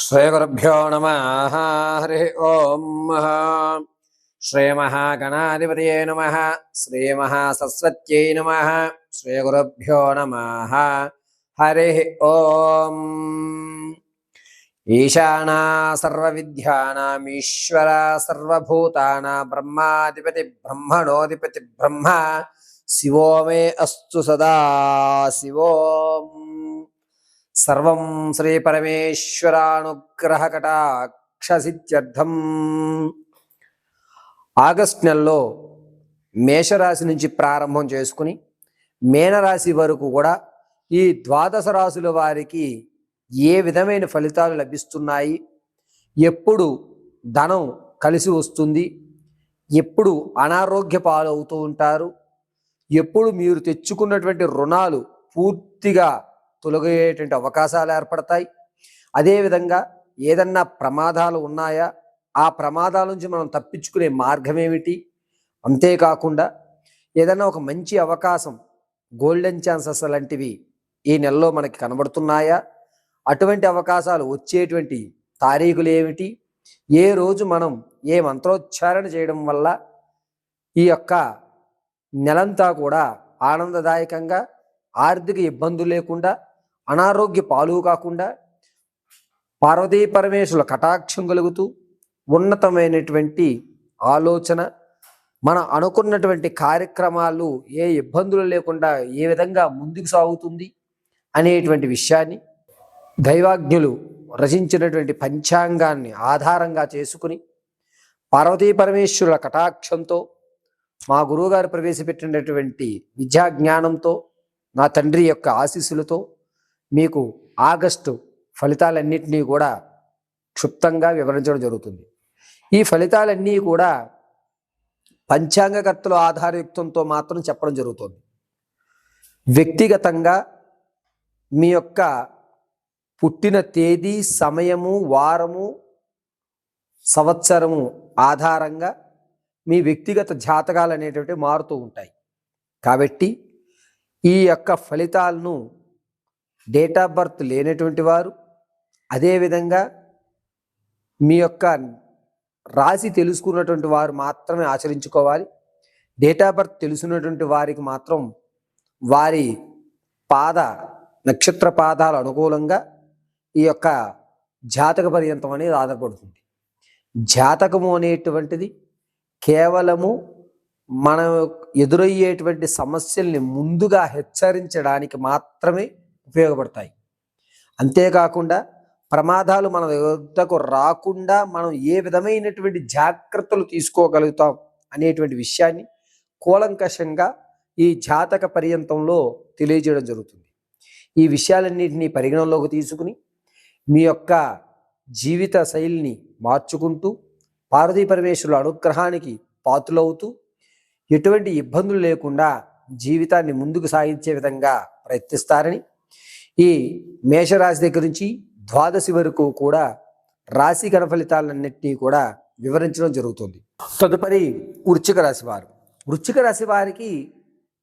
శ్రీగురుభ్యో నమ హరి ఓం శ్రీమహాగణాధిపతయే నమ శ్రీమహాసరస్వత్యై నమ శ్రీగురుభ్యో నమ హరి ఓం ఈశానా సర్వవిద్యానామీశ్వర సర్వభూతానా బ్రహ్మాధిపతి బ్రహ్మణోధిపతి బ్రహ్మ శివో మే అస్సు సదా శివోం సర్వం శ్రీ పరమేశ్వరానుగ్రహ కటాక్షసిత్యర్థం ఆగస్ట్ నెలలో మేషరాశి నుంచి ప్రారంభం చేసుకుని మేనరాశి వరకు కూడా ఈ ద్వాదశ రాశుల వారికి ఏ విధమైన ఫలితాలు లభిస్తున్నాయి? ఎప్పుడు ధనం కలిసి వస్తుంది? ఎప్పుడు అనారోగ్య పాలవుతూ ఉంటారు? ఎప్పుడు మీరు తెచ్చుకున్నటువంటి రుణాలు పూర్తిగా తొలగేటువంటి అవకాశాలు ఏర్పడతాయి. అదేవిధంగా ఏదన్నా ప్రమాదాలు ఉన్నాయా? ఆ ప్రమాదాల నుంచి మనం తప్పించుకునే మార్గం ఏమిటి అంతేకాకుండా ఏదైనా ఒక మంచి అవకాశం గోల్డెన్ ఛాన్సెస్ లాంటివి ఈ నెలలో మనకి కనబడుతున్నాయా? అటువంటి అవకాశాలు వచ్చేటువంటి తారీఖులు ఏమిటి? ఏ రోజు మనం ఏ మంత్రోచ్చారణ చేయడం వల్ల ఈ యొక్క నెలంతా కూడా ఆనందదాయకంగా ఆర్థిక ఇబ్బందులు లేకుండా అనారోగ్య పాలు కాకుండా పార్వతీ పరమేశ్వరుల కటాక్షం కలుగుతూ ఉన్నతమైనటువంటి ఆలోచన మన అనుకున్నటువంటి కార్యక్రమాలు ఏ ఇబ్బందులు లేకుండా ఏ విధంగా ముందుకు సాగుతుంది అనేటువంటి విషయాన్ని దైవాజ్ఞులు రచించినటువంటి పంచాంగాన్ని ఆధారంగా చేసుకుని పార్వతీ పరమేశ్వరుల కటాక్షంతో మా గురువుగారు ప్రవేశపెట్టినటువంటి విద్యా జ్ఞానంతో నా తండ్రి యొక్క ఆశీస్సులతో మీకు ఆగస్టు ఫలితాలన్నింటినీ కూడా క్షుప్తంగా వివరించడం జరుగుతుంది. ఈ ఫలితాలన్నీ కూడా పంచాంగకర్తల ఆధారయుక్తంతో మాత్రం చెప్పడం జరుగుతుంది. వ్యక్తిగతంగా మీ యొక్క పుట్టిన తేదీ సమయము వారము సంవత్సరము ఆధారంగా మీ వ్యక్తిగత జాతకాలు అనేటువంటి మారుతూ ఉంటాయి. కాబట్టి ఈ యొక్క ఫలితాలను డేట్ ఆఫ్ బర్త్ లేనటువంటి వారు అదేవిధంగా మీ యొక్క రాశి తెలుసుకున్నటువంటి వారు మాత్రమే ఆచరించుకోవాలి. డేట్ ఆఫ్ బర్త్ తెలుసున్నటువంటి వారికి మాత్రం వారి పాద నక్షత్ర పాదాలు అనుకూలంగా ఈ యొక్క జాతక పర్యంతం అనేది ఆధారపడుతుంది. జాతకము అనేటువంటిది కేవలము మనం ఎదురయ్యేటువంటి సమస్యల్ని ముందుగా హెచ్చరించడానికి మాత్రమే ఉపయోగపడతాయి. అంతేకాకుండా ప్రమాదాలు మన వద్దకు రాకుండా మనం ఏ విధమైనటువంటి జాగ్రత్తలు తీసుకోగలుగుతాం అనేటువంటి విషయాన్ని కూలంకషంగా ఈ జాతక పర్యంతంలో తెలియజేయడం జరుగుతుంది. ఈ విషయాలన్నింటినీ పరిగణనలోకి తీసుకుని మీ యొక్క జీవిత శైలిని మార్చుకుంటూ పార్వతీ పరమేశ్వరుల అనుగ్రహానికి పాతులవుతూ ఎటువంటి ఇబ్బందులు లేకుండా జీవితాన్ని ముందుకు సాగించే విధంగా ప్రయత్నిస్తారని ఈ మేషరాశి దగ్గర నుంచి ద్వాదశి వరకు కూడా రాశి గణ ఫలితాలన్నింటినీ కూడా వివరించడం జరుగుతుంది. తదుపరి వృచ్చిక రాశి వారు. వృచ్చిక రాశి వారికి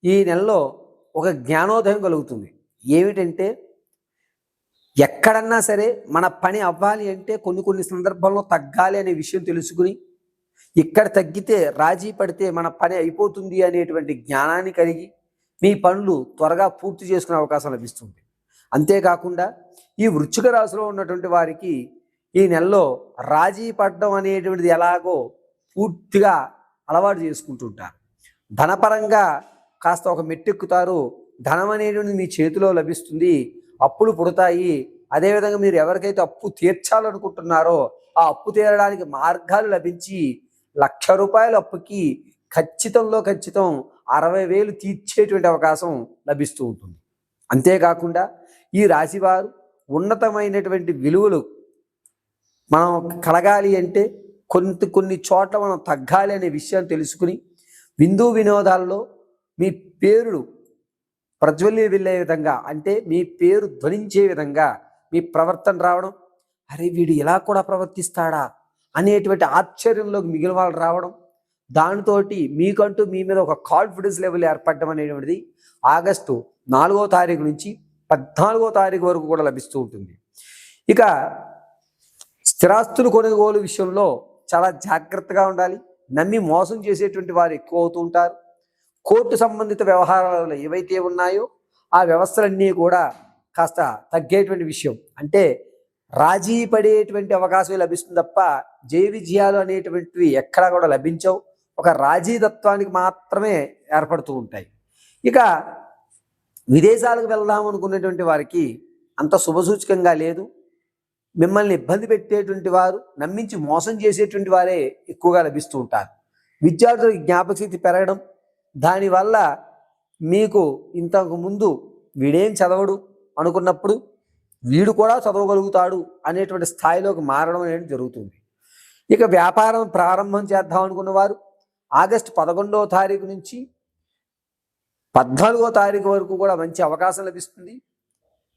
ఈ నెలలో ఒక జ్ఞానోదయం కలుగుతుంది. ఏమిటంటే ఎక్కడన్నా సరే మన పని అవ్వాలి అంటే కొన్ని కొన్ని సందర్భంలో తగ్గాలి అనే విషయం తెలుసుకుని ఇక్కడ తగ్గితే రాజీ పడితే మన పని అయిపోతుంది అనేటువంటి జ్ఞానాన్ని కలిగి మీ పనులు త్వరగా పూర్తి చేసుకునే అవకాశం లభిస్తుంది. అంతేకాకుండా ఈ వృశ్చిక రాశిలో ఉన్నటువంటి వారికి ఈ నెలలో రాజీ పడడం అనేటువంటిది ఎలాగో పూర్తిగా అలవాటు చేసుకుంటుంటారు. ధనపరంగా కాస్త ఒక మెట్టెక్కుతారు. ధనం అనేటువంటిది మీ చేతిలో లభిస్తుంది. అప్పులు పుడతాయి. అదేవిధంగా మీరు ఎవరికైతే అప్పు తీర్చాలనుకుంటున్నారో ఆ అప్పు తీరడానికి మార్గాలు లభించి లక్ష రూపాయల అప్పుకి ఖచ్చితంలో ఖచ్చితం అరవై వేలు తీర్చేటువంటి అవకాశం లభిస్తూ ఉంటుంది. అంతేకాకుండా ఈ రాశివారు ఉన్నతమైనటువంటి విలువలు మనం కలగాలి అంటే కొంత కొన్ని చోట్ల మనం తగ్గాలి అనే విషయాన్ని తెలుసుకుని విందు వినోదాల్లో మీ పేరుడు ప్రజ్వల్లి వెళ్ళే విధంగా అంటే మీ పేరు ధ్వనించే విధంగా మీ ప్రవర్తన రావడం అరే వీడు ఇలా కూడా ప్రవర్తిస్తాడా అనేటువంటి ఆశ్చర్యంలోకి మిగిలిన వాళ్ళు రావడం దానితోటి మీకంటూ మీ మీద ఒక కాన్ఫిడెన్స్ లెవెల్ ఏర్పడడం అనేటువంటిది ఆగస్టు నాలుగో తారీఖు నుంచి పద్నాలుగో తారీఖు వరకు కూడా లభిస్తూ ఉంటుంది. ఇక స్థిరాస్తులు కొనుగోలు విషయంలో చాలా జాగ్రత్తగా ఉండాలి. నమ్మి మోసం చేసేటువంటి వారు ఎక్కువ అవుతూ ఉంటారు. కోర్టు సంబంధిత వ్యవహారాలు ఏవైతే ఉన్నాయో ఆ వ్యవస్థలన్నీ కూడా కాస్త తగ్గేటువంటి విషయం. అంటే రాజీ పడేటువంటి అవకాశం లభిస్తుంది తప్ప జయ విజయాలు అనేటువంటివి ఎక్కడా కూడా లభించవు. ఒక రాజీతత్వానికి మాత్రమే ఏర్పడుతూ ఉంటాయి. ఇక విదేశాలకు వెళ్దాం అనుకునేటువంటి వారికి అంత శుభసూచకంగా లేదు. మిమ్మల్ని ఇబ్బంది పెట్టేటువంటి వారు నమ్మించి మోసం చేసేటువంటి వారే ఎక్కువగా లభిస్తూ ఉంటారు. విద్యార్థులకు జ్ఞాపకశక్తి పెరగడం దానివల్ల మీకు ఇంతకు ముందు వీడేం చదవడు అనుకున్నప్పుడు వీడు కూడా చదవగలుగుతాడు అనేటువంటి స్థాయిలోకి మారడం అనేది జరుగుతుంది. ఇక వ్యాపారం ప్రారంభం చేద్దాం అనుకున్న వారు ఆగస్టు పదకొండవ తారీఖు నుంచి పద్నాలుగో తారీఖు వరకు కూడా మంచి అవకాశం లభిస్తుంది.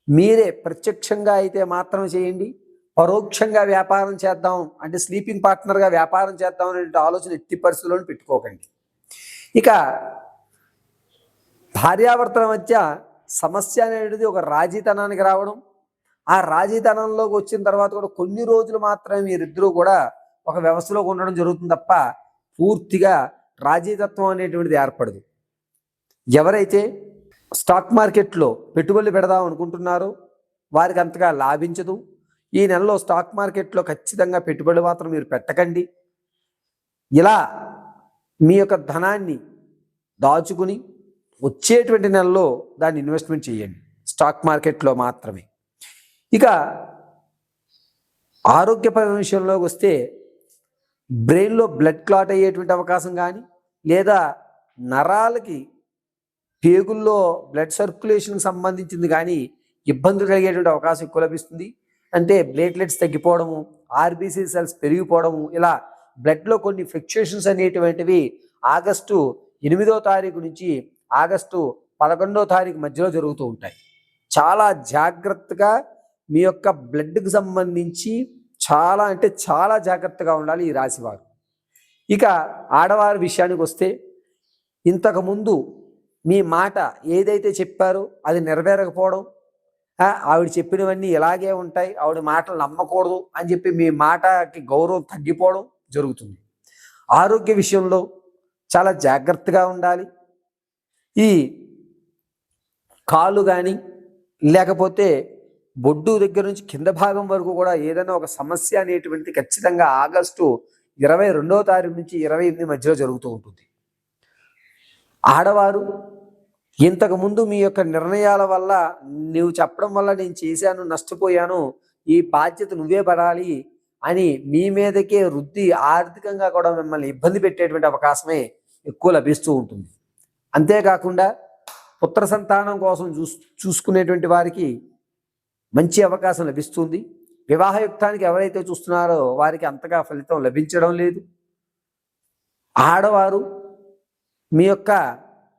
మీరే ప్రత్యక్షంగా అయితే మాత్రం చేయండి. పరోక్షంగా వ్యాపారం చేద్దాం అంటే స్లీపింగ్ పార్ట్నర్గా వ్యాపారం చేద్దాం అనే ఆలోచన ఎట్టి పరిస్థితుల్లో పెట్టుకోకండి. ఇక భార్యాభర్తల మధ్య సమస్య అనేది ఒక రాజీతనానికి రావడం. ఆ రాజీతనంలోకి వచ్చిన తర్వాత కూడా కొన్ని రోజులు మాత్రమే మీరిద్దరూ కూడా ఒక వ్యవస్థలో ఉండడం జరుగుతుంది తప్ప పూర్తిగా రాజీతత్వం అనేటువంటిది ఏర్పడదు. ఎవరైతే స్టాక్ మార్కెట్లో పెట్టుబడులు పెడదాం అనుకుంటున్నారో వారికి అంతగా లాభించదు. ఈ నెలలో స్టాక్ మార్కెట్లో ఖచ్చితంగా పెట్టుబడులు మాత్రం మీరు పెట్టకండి. ఇలా మీ యొక్క ధనాన్ని దాచుకుని వచ్చేటువంటి నెలలో దాన్ని ఇన్వెస్ట్మెంట్ చేయండి. స్టాక్ మార్కెట్లో మాత్రమే. ఇక ఆరోగ్యపరమైన విషయంలోకి వస్తే బ్రెయిన్లో బ్లడ్ క్లాట్ అయ్యేటువంటి అవకాశం కానీ లేదా నరాలకి పేగుల్లో బ్లడ్ సర్క్యులేషన్కి సంబంధించింది కానీ ఇబ్బందులు కలిగేటువంటి అవకాశం ఎక్కువ లభిస్తుంది. అంటే ప్లేట్లెట్స్ తగ్గిపోవడము ఆర్బీసీ సెల్స్ పెరిగిపోవడము ఇలా బ్లడ్లో కొన్ని ఫ్లక్చుయేషన్స్ అనేటువంటివి ఆగస్టు ఎనిమిదో తారీఖు నుంచి ఆగస్టు పదకొండో తారీఖు మధ్యలో జరుగుతూ ఉంటాయి. చాలా జాగ్రత్తగా మీ యొక్క బ్లడ్కి సంబంధించి చాలా అంటే చాలా జాగ్రత్తగా ఉండాలి ఈ రాశివారు ఇక ఆడవారి విషయానికి వస్తే ఇంతకుముందు మీ మాట ఏదైతే చెప్పారో అది నెరవేరకపోవడం ఆవిడ చెప్పినవన్నీ ఇలాగే ఉంటాయి ఆవిడ మాటలు నమ్మకూడదు అని చెప్పి మీ మాటకి గౌరవం తగ్గిపోవడం జరుగుతుంది. ఆరోగ్య విషయంలో చాలా జాగ్రత్తగా ఉండాలి. ఈ కాలు కానీ లేకపోతే బొడ్డు దగ్గర నుంచి కింద భాగం వరకు కూడా ఏదైనా ఒక సమస్య అనేటువంటిది ఖచ్చితంగా ఆగస్టు ఇరవై రెండవ తారీఖు నుంచి ఇరవై ఎనిమిది మధ్యలో జరుగుతూ ఉంటుంది. ఆడవారు ఇంతకుముందు మీ యొక్క నిర్ణయాల వల్ల నువ్వు చెప్పడం వల్ల నేను చేశాను నష్టపోయాను ఈ బాధ్యత నువ్వే పడాలి అని మీ మీదకే వృద్ధి ఆర్థికంగా కూడా మిమ్మల్ని ఇబ్బంది పెట్టేటువంటి అవకాశమే ఎక్కువ లభిస్తూ ఉంటుంది. అంతేకాకుండా పుత్ర సంతానం కోసం చూస్ చూసుకునేటువంటి వారికి మంచి అవకాశం లభిస్తుంది. వివాహయుక్తానికి ఎవరైతే చూస్తున్నారో వారికి అంతగా ఫలితం లభించడం లేదు. ఆడవారు మీ యొక్క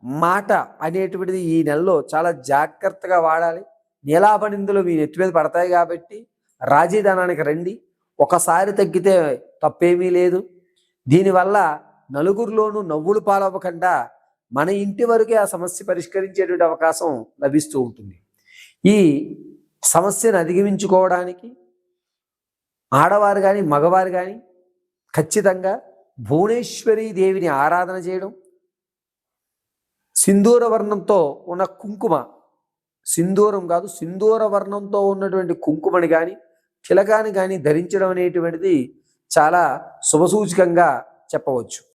మాట అనేటువంటిది ఈ నెలలో చాలా జాగ్రత్తగా వాడాలి. నీలాపనిందులు మీ నెత్తి మీద పడతాయి కాబట్టి రాజీధనానికి రండి. ఒకసారి తగ్గితే తప్పేమీ లేదు. దీనివల్ల నలుగురిలోనూ నవ్వులు పాలవ్వకుండా మన ఇంటి వరకే ఆ సమస్య పరిష్కరించేటువంటి అవకాశం లభిస్తూ ఉంటుంది. ఈ సమస్యను అధిగమించుకోవడానికి ఆడవారు కానీ మగవారు కానీ ఖచ్చితంగా భువనేశ్వరి దేవిని ఆరాధన చేయడం సింధూర వర్ణంతో ఉన్న కుంకుమ. సింధూరం కాదు సింధూర వర్ణంతో ఉన్నటువంటి కుంకుమని కానీ తిలకాన్ని కానీ ధరించడం అనేటువంటిది చాలా శుభసూచకంగా చెప్పవచ్చు.